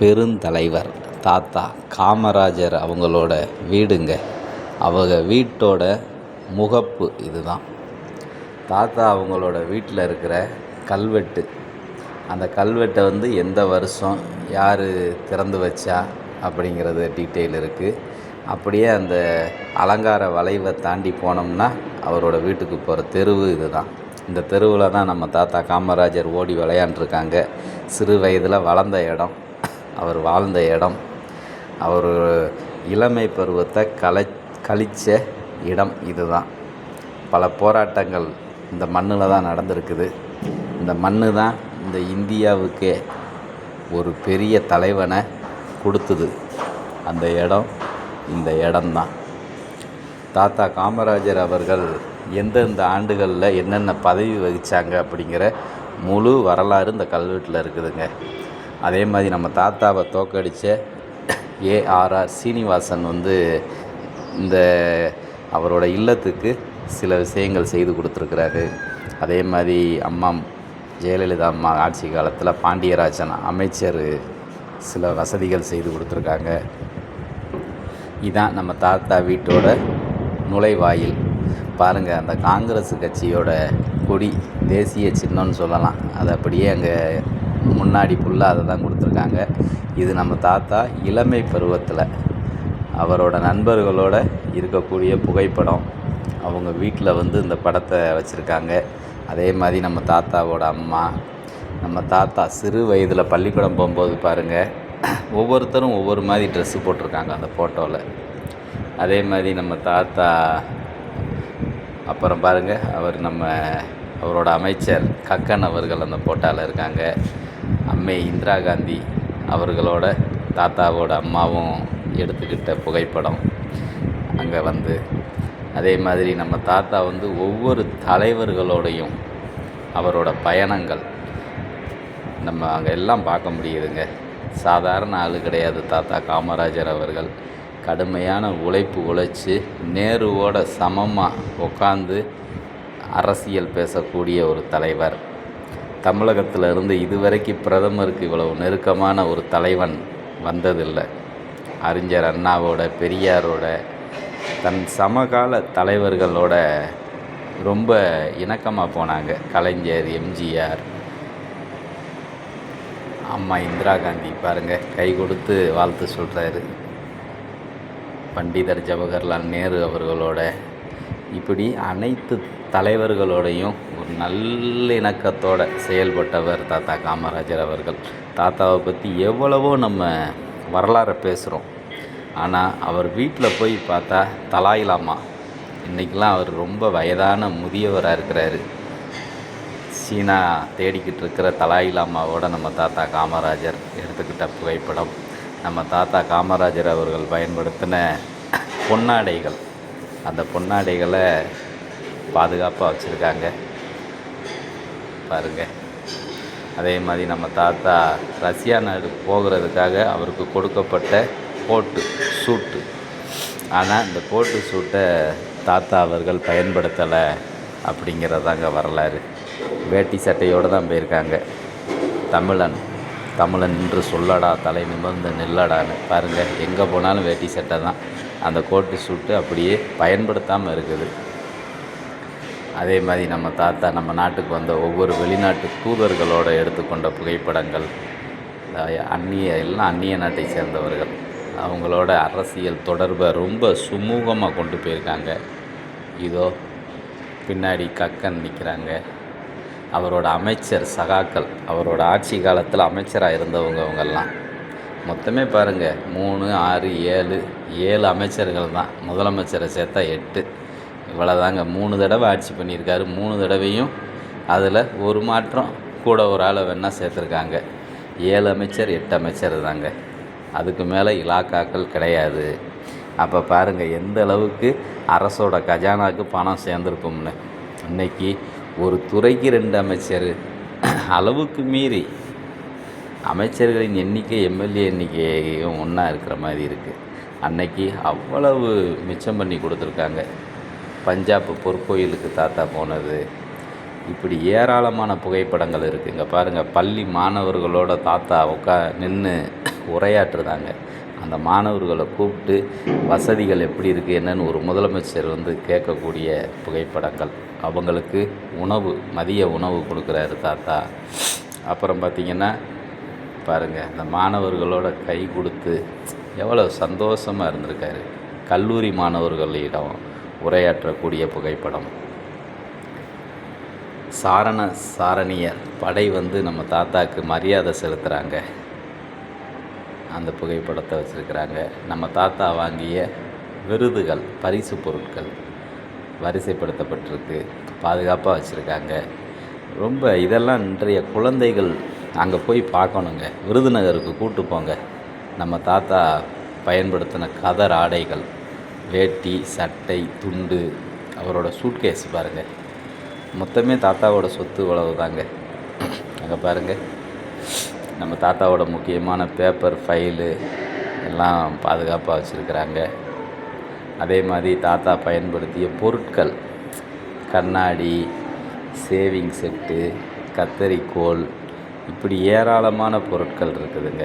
பெருந்தலைவர். தாத்தா காமராஜர் அவங்களோட வீடுங்க. அவங்க வீட்டோட முகப்பு இதுதான். தாத்தா அவங்களோட வீட்டில் இருக்கிற கல்வெட்டு. அந்த கல்வெட்டை வந்து எந்த வருஷம் யார் திறந்து வச்சா அப்படிங்கிறது டீட்டெயில் இருக்குது அப்படியே அந்த அலங்கார வளைவை தாண்டி போனோம்னா அவரோட வீட்டுக்கு போகிற தெருவு இதுதான். இந்த தெருவில் தான் நம்ம தாத்தா காமராஜர் ஓடி விளையாண்டுருக்காங்க. சிறு வயதில் வளர்ந்த இடம். அவர் வாழ்ந்த இடம் அவர் இளமை பருவத்தை கலை கழிச்ச இடம் இதுதான். பல போராட்டங்கள் இந்த மண்ணில் தான் நடந்திருக்குது. இந்த மண்ணு தான் இந்த இந்தியாவுக்கே ஒரு பெரிய தலைவனை கொடுத்தது. அந்த இடம் இந்த இடம்தான். தாத்தா காமராஜர் அவர்கள் எந்தெந்த ஆண்டுகளில் என்னென்ன பதவி வகித்தாங்க அப்படிங்கிற முழு வரலாறு இந்த கல்வெட்டில் இருக்குதுங்க. அதே மாதிரி நம்ம தாத்தாவை தோக்கடித்த ஏஆர்ஆர் சீனிவாசன் வந்து இந்த அவரோட இல்லத்துக்கு சில விஷயங்கள் செய்து கொடுத்துருக்குறாரு. அதே மாதிரி அம்மா ஜெயலலிதா அம்மா ஆட்சி காலத்தில் பாண்டியராஜன் அமைச்சர் சில வசதிகள் செய்து கொடுத்துருக்காங்க. இதான் நம்ம தாத்தா வீட்டோட நுழைவாயில். பாருங்கள் அந்த காங்கிரஸ் கட்சியோட கொடி தேசிய சின்னம்னு சொல்லலாம். அது அப்படியே அங்கே முன்னாடி ஃபுல்லாக அதை தான் கொடுத்துருக்காங்க. இது நம்ம தாத்தா இளமை பருவத்தில் அவரோட நண்பர்களோட இருக்கக்கூடிய புகைப்படம். அவங்க வீட்டில் வந்து இந்த படத்தை வச்சுருக்காங்க. அதே மாதிரி நம்ம தாத்தாவோட அம்மா நம்ம தாத்தா சிறு வயதில் பள்ளிக்கூடம் போகும்போது பாருங்கள் ஒவ்வொருத்தரும் ஒவ்வொரு மாதிரி ட்ரெஸ்ஸு போட்டிருக்காங்க அந்த ஃபோட்டோவில் அதே மாதிரி நம்ம தாத்தா அப்புறம் பாருங்கள் அவர் நம்ம அவரோட அமைச்சர் கக்கன் அவர்கள் அந்த ஃபோட்டோவில் இருக்காங்க. அம்மே இந்திரா காந்தி அவர்களோட தாத்தாவோட அம்மாவும் எடுத்துக்கிட்ட புகைப்படம் அங்கே வந்து. அதே மாதிரி நம்ம தாத்தா வந்து ஒவ்வொரு தலைவர்களோடையும் அவரோட பயணங்கள் நம்ம அங்கே எல்லாம் பார்க்க முடியுதுங்க. சாதாரண ஆள் கிடையாது தாத்தா காமராஜர் அவர்கள். கடுமையான உழைப்பு உழைச்சி நேருவோட சமமாக உட்காந்து அரசியல் பேசக்கூடிய ஒரு தலைவர். தமிழகத்தில் இருந்து இதுவரைக்கும் பிரதமருக்கு இவ்வளவு நெருக்கமான ஒரு தலைவன் வந்ததில்லை. அறிஞர் அண்ணாவோட பெரியாரோட தன் சமகால தலைவர்களோட ரொம்ப இணக்கமாக போனாங்க. கலைஞர் எம்ஜிஆர் அம்மா இந்திரா காந்தி பாருங்கள் கை கொடுத்து வாழ்த்து சொல்கிறாரு பண்டிதர் ஜவஹர்லால் நேரு அவர்களோட இப்படி அனைத்து தலைவர்களோடையும் நல்லிணக்கத்தோடு செயல்பட்டவர் தாத்தா காமராஜர் அவர்கள். தாத்தாவை பற்றி எவ்வளவோ நம்ம வரலாறை பேசுகிறோம் ஆனால் அவர் வீட்டில் போய் பார்த்தா தலாயிலாமா? இன்றைக்கெலாம் அவர் ரொம்ப வயதான முதியவராக இருக்கிறாரு. சீனா தேடிக்கிட்டு இருக்கிற தலாயிலாமாவோட நம்ம தாத்தா காமராஜர் எடுத்துக்கிட்ட புகைப்படம். நம்ம தாத்தா காமராஜர் அவர்கள் பயன்படுத்தின பொன்னாடைகள். அந்த பொன்னாடைகளை பாதுகாப்பாக வச்சுருக்காங்க. பாருங்கள் அதே மாதிரி நம்ம தாத்தா ரஷ்யா நாடு போகிறதுக்காக அவருக்கு கொடுக்கப்பட்ட கோட்டு சூட்டு. ஆனால் இந்த கோட்டு சூட்டை தாத்தா அவர்கள் பயன்படுத்தலை அப்படிங்கிறதாங்க வரலாறு. வேட்டி சட்டையோடு தான் போயிருக்காங்க. தமிழன் தமிழன் என்று சொல்லடா தலை நிமிர்ந்து நில்லடான்னு. பாருங்கள் எங்கே போனாலும் வேட்டி சட்டை தான். அந்த கோட்டு சூட்டு அப்படியே பயன்படுத்தாமல் இருக்குது. அதே மாதிரி நம்ம தாத்தா நம்ம நாட்டுக்கு வந்த ஒவ்வொரு வெளிநாட்டு தூதர்களோடு எடுத்துக்கொண்ட புகைப்படங்கள் அந்நிய எல்லாம் அந்நிய நாட்டை சேர்ந்தவர்கள். அவங்களோட அரசியல் தொடர்பை ரொம்ப சுமூகமாக கொண்டு போயிருக்காங்க. இதோ பின்னாடி கக்கன் நிற்கிறாங்க அவரோட அமைச்சர் சகாக்கள் அவரோட ஆட்சி காலத்தில் அமைச்சராக இருந்தவங்க அவங்கெல்லாம். மொத்தமே பாருங்கள் மூணு ஆறு ஏழு ஏழு அமைச்சர்கள் தான். முதலமைச்சரை சேர்த்தா எட்டு. இவ்வளோதாங்க மூணு தடவை ஆட்சி பண்ணியிருக்காரு. மூணு தடவையும் அதில் ஒரு மாற்றம் கூட ஒரு ஆளை வேணால் சேர்த்துருக்காங்க. ஏழு அமைச்சர் எட்டு அமைச்சர் தாங்க. அதுக்கு மேலே இலாக்காக்கள் கிடையாது. அப்போ பாருங்கள் எந்த அளவுக்கு அரசோட கஜானாவுக்கு பணம் சேர்ந்துருக்கும்னு. இன்றைக்கி ஒரு துறைக்கு ரெண்டு அமைச்சர். அளவுக்கு மீறி அமைச்சர்களின் எண்ணிக்கை எம்எல்ஏ எண்ணிக்கையும் ஒன்றா இருக்கிற மாதிரி இருக்குது அன்னைக்கு அவ்வளவு மிச்சம் பண்ணி கொடுத்துருக்காங்க. பஞ்சாப் பொற்கோயிலுக்கு தாத்தா போனது. இப்படி ஏராளமான புகைப்படங்கள் இருக்குது இங்கே பாருங்கள் பள்ளி மாணவர்களோட தாத்தா உட்கா நின்று உரையாற்றுதாங்க அந்த மாணவர்களை கூப்பிட்டு வசதிகள் எப்படி இருக்குது என்னன்னு ஒரு முதலமைச்சர் வந்து கேட்கக்கூடிய புகைப்படங்கள். அவங்களுக்கு உணவு மதிய உணவு கொடுக்குறாரு தாத்தா. அப்புறம் பார்த்திங்கன்னா பாருங்கள் இந்த மாணவர்களோட கை கொடுத்து எவ்வளோ சந்தோஷமாக இருந்திருக்காரு. கல்லூரி மாணவர்களிடம் உரையாற்றக்கூடிய புகைப்படம். சாரண சாரணியர் படை வந்து நம்ம தாத்தாக்கு மரியாதை செலுத்துகிறாங்க அந்த புகைப்படத்தை வச்சுருக்கிறாங்க. நம்ம தாத்தா வாங்கிய விருதுகள் பரிசு பொருட்கள் வரிசைப்படுத்தப்பட்டிருக்கு. பாதுகாப்பாக வச்சுருக்காங்க. ரொம்ப இதெல்லாம் இன்றைய குழந்தைகள் அங்கே போய் பார்க்கணுங்க. விருதுநகருக்கு கூட்டு போங்க. நம்ம தாத்தா பயன்படுத்தின கதர் ஆடைகள் வேட்டி சட்டை துண்டு அவரோட சூட்கேஸ் பாருங்கள் மொத்தமே தாத்தாவோட சொத்து இவ்வளவு தாங்க அங்கே பாருங்கள் நம்ம தாத்தாவோட முக்கியமான பேப்பர் ஃபைலு எல்லாம் பாதுகாப்பாக வச்சுருக்குறாங்க. அதே மாதிரி தாத்தா பயன்படுத்திய பொருட்கள் கண்ணாடி சேவிங் செட்டு கத்தரிக்கோல் இப்படி ஏராளமான பொருட்கள் இருக்குதுங்க.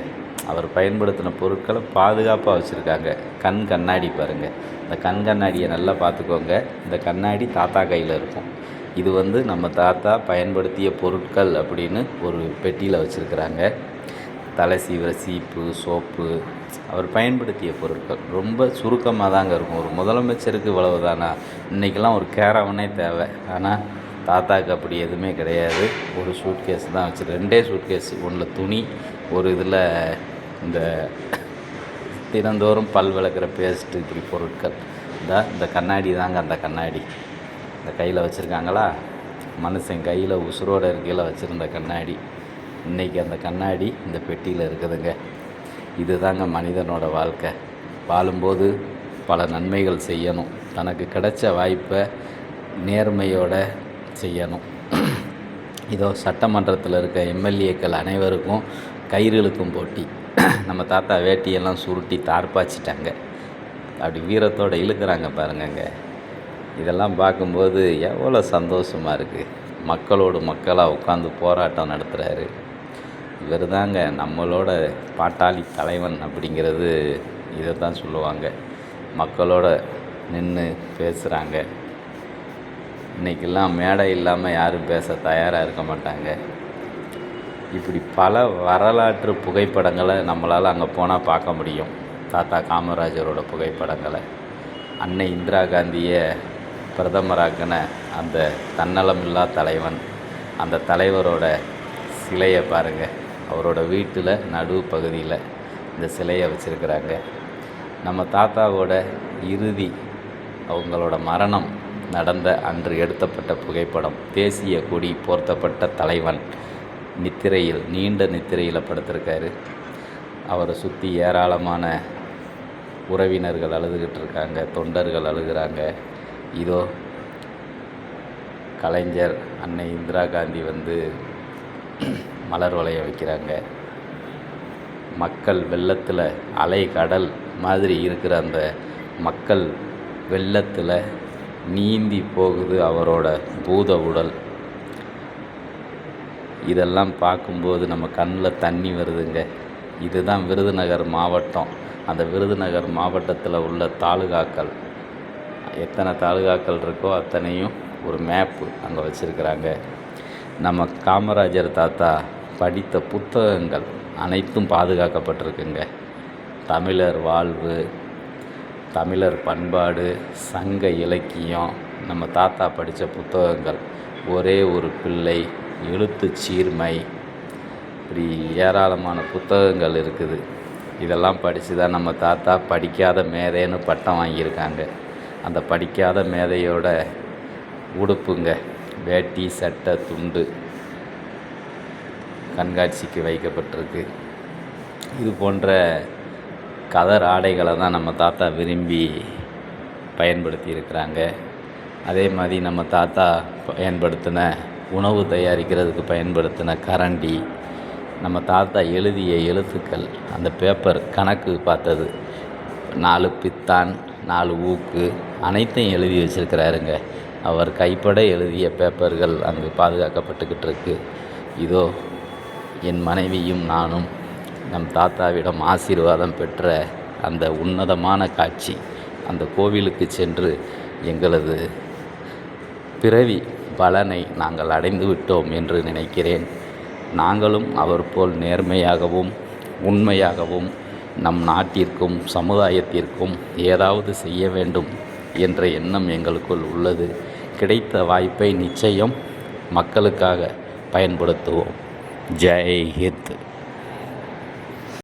அவர் பயன்படுத்தின பொருட்களை பாதுகாப்பாக வச்சுருக்காங்க. கண் கண்ணாடி பாருங்கள் இந்த கண் கண்ணாடியை நல்லா பார்த்துக்கோங்க. இந்த கண்ணாடி தாத்தா கையில் இருக்கும். இது வந்து நம்ம தாத்தா பயன்படுத்திய பொருட்கள் அப்படின்னு ஒரு பெட்டியில் வச்சுருக்குறாங்க. தலை சீவிர சீப்பு சோப்பு அவர் பயன்படுத்திய பொருட்கள். ரொம்ப சுருக்கமாக தாங்க இருக்கும். ஒரு முதலமைச்சருக்கு இவ்வளவு தானா இன்றைக்கெல்லாம் ஒரு கேரவனே தேவை. ஆனால் தாத்தாக்கு அப்படி எதுவுமே கிடையாது. ஒரு சூட்கேஸ் தான் வச்சு ரெண்டே சூட்கேஸ் ஒன்றில் துணி ஒரு இதில் இந்த தினந்தோறும் பல் விளக்குற பேஸ்ட்டு இப்படி பொருட்கள். இந்த இந்த கண்ணாடி தாங்க அந்த கண்ணாடி. இந்த கையில் வச்சுருக்காங்களா? மனுஷன் கையில் உசுரோட இருக்கையில் வச்சுருந்த கண்ணாடி. இன்றைக்கி அந்த கண்ணாடி இந்த பெட்டியில் இருக்குதுங்க. இதுதாங்க மனிதனோட வாழ்க்கை. வாழும்போது பல நன்மைகள் செய்யணும். தனக்கு கிடைச்ச வாய்ப்பை நேர்மையோட செய்யணும். இதோ சட்டமன்றத்தில் இருக்க எம்எல்ஏக்கள் அனைவருக்கும் கயிறு இழுக்கும் போட்டி. நம்ம தாத்தா வேட்டியெல்லாம் சுருட்டி தார்ப்பாச்சிட்டாங்க. அப்படி வீரத்தோடு இழுக்கிறாங்க பாருங்கங்க. இதெல்லாம் பார்க்கும்போது எவ்வளோ சந்தோஷமாக இருக்குது மக்களோடு மக்களாக உட்காந்து போராட்டம் நடத்துகிறாரு இவர் தாங்க நம்மளோட பாட்டாளி தலைவன் அப்படிங்கிறது இதை தான் சொல்லுவாங்க. மக்களோட நின்று பேசுகிறாங்க இன்றைக்கெல்லாம் மேடை இல்லாமல் யாரும் பேச தயாராக இருக்க மாட்டாங்க. இப்படி பல வரலாற்று புகைப்படங்களை நம்மளால் அங்கே போனால் பார்க்க முடியும். தாத்தா காமராஜரோட புகைப்படங்களை. அன்னை இந்திரா காந்தியை பிரதமராக்கின அந்த தன்னலமில்லா தலைவன் அந்த தலைவரோட சிலையை பாருங்கள் அவரோட வீட்டில் நடு பகுதியில் இந்த சிலையை வச்சுருக்கிறாங்க. நம்ம தாத்தாவோட இறுதி அவங்களோட மரணம் நடந்த அன்று எடுத்தப்பட்ட புகைப்படம். தேசிய கொடி போர்த்தப்பட்ட தலைவன் நித்திரையில் நீண்ட நித்திரையில் படுத்திருக்காரு. அவரை சுற்றி ஏராளமான உறவினர்கள் அழுதுகிட்டு இருக்காங்க தொண்டர்கள் அழுகிறாங்க. இதோ கலைஞர் அன்னை இந்திரா காந்தி வந்து மலர் வளைய வைக்கிறாங்க. மக்கள் வெள்ளத்தில் அலை கடல் மாதிரி இருக்கிற அந்த மக்கள் வெள்ளத்தில் நீந்தி போகுது அவரோட பூத உடல். இதெல்லாம் பார்க்கும்போது நம்ம கண்ணில் தண்ணி வருதுங்க. இதுதான் விருதுநகர் மாவட்டம். அந்த விருதுநகர் மாவட்டத்தில் உள்ள தாலுகாக்கள். எத்தனை தாலுகாக்கள் இருக்கோ அத்தனையும் ஒரு மேப்பு அங்கே வச்சுருக்கிறாங்க. நம்ம காமராஜர் தாத்தா படித்த புத்தகங்கள் அனைத்தும் பாதுகாக்கப்பட்டிருக்குங்க. தமிழர் வாழ்வு தமிழர் பண்பாடு சங்க இலக்கியம் நம்ம தாத்தா படித்த புத்தகங்கள் ஒரே ஒரு பிள்ளை எழுத்து சீர்மை. இப்படி ஏராளமான புத்தகங்கள் இருக்குது. இதெல்லாம் படித்து தான் நம்ம தாத்தா படிக்காத மேதைன்னு பட்டம் வாங்கியிருக்காங்க. அந்த படிக்காத மேதையோட உடுப்புங்க வேட்டி சட்டை துண்டு கண்காட்சிக்கு வைக்கப்பட்டிருக்கு. இது போன்ற கதர் ஆடைகளை தான் நம்ம தாத்தா விரும்பி பயன்படுத்தி இருக்கிறாங்க அதே மாதிரி நம்ம தாத்தா பயன்படுத்தின உணவு தயாரிக்கிறதுக்கு பயன்படுத்தின கரண்டி நம்ம தாத்தா எழுதிய எழுத்துக்கள் அந்த பேப்பர் கணக்கு பார்த்தது. நாலு பித்தான் நாலு ஊக்கு அனைத்தையும் எழுதி வச்சிருக்கிறாருங்க. அவர் கைப்பட எழுதிய பேப்பர்கள் அங்கு பாதுகாக்கப்பட்டுக்கிட்டு இருக்கு. இதோ என் மனைவியும் நானும் நம் தாத்தாவிடம் ஆசீர்வாதம் பெற்ற அந்த உன்னதமான காட்சி அந்த கோவிலுக்கு சென்று எங்களது பிறவி பலனை நாங்கள் அடைந்து விட்டோம் என்று நினைக்கிறேன். நாங்களும் அவர் போல் நேர்மையாகவும் உண்மையாகவும் நம் நாட்டிற்கும் சமுதாயத்திற்கும் ஏதாவது செய்ய வேண்டும் என்ற எண்ணம் எங்களுக்குள் உள்ளது. கிடைத்த வாய்ப்பை நிச்சயம் மக்களுக்காக பயன்படுத்துவோம். ஜெய் ஹித்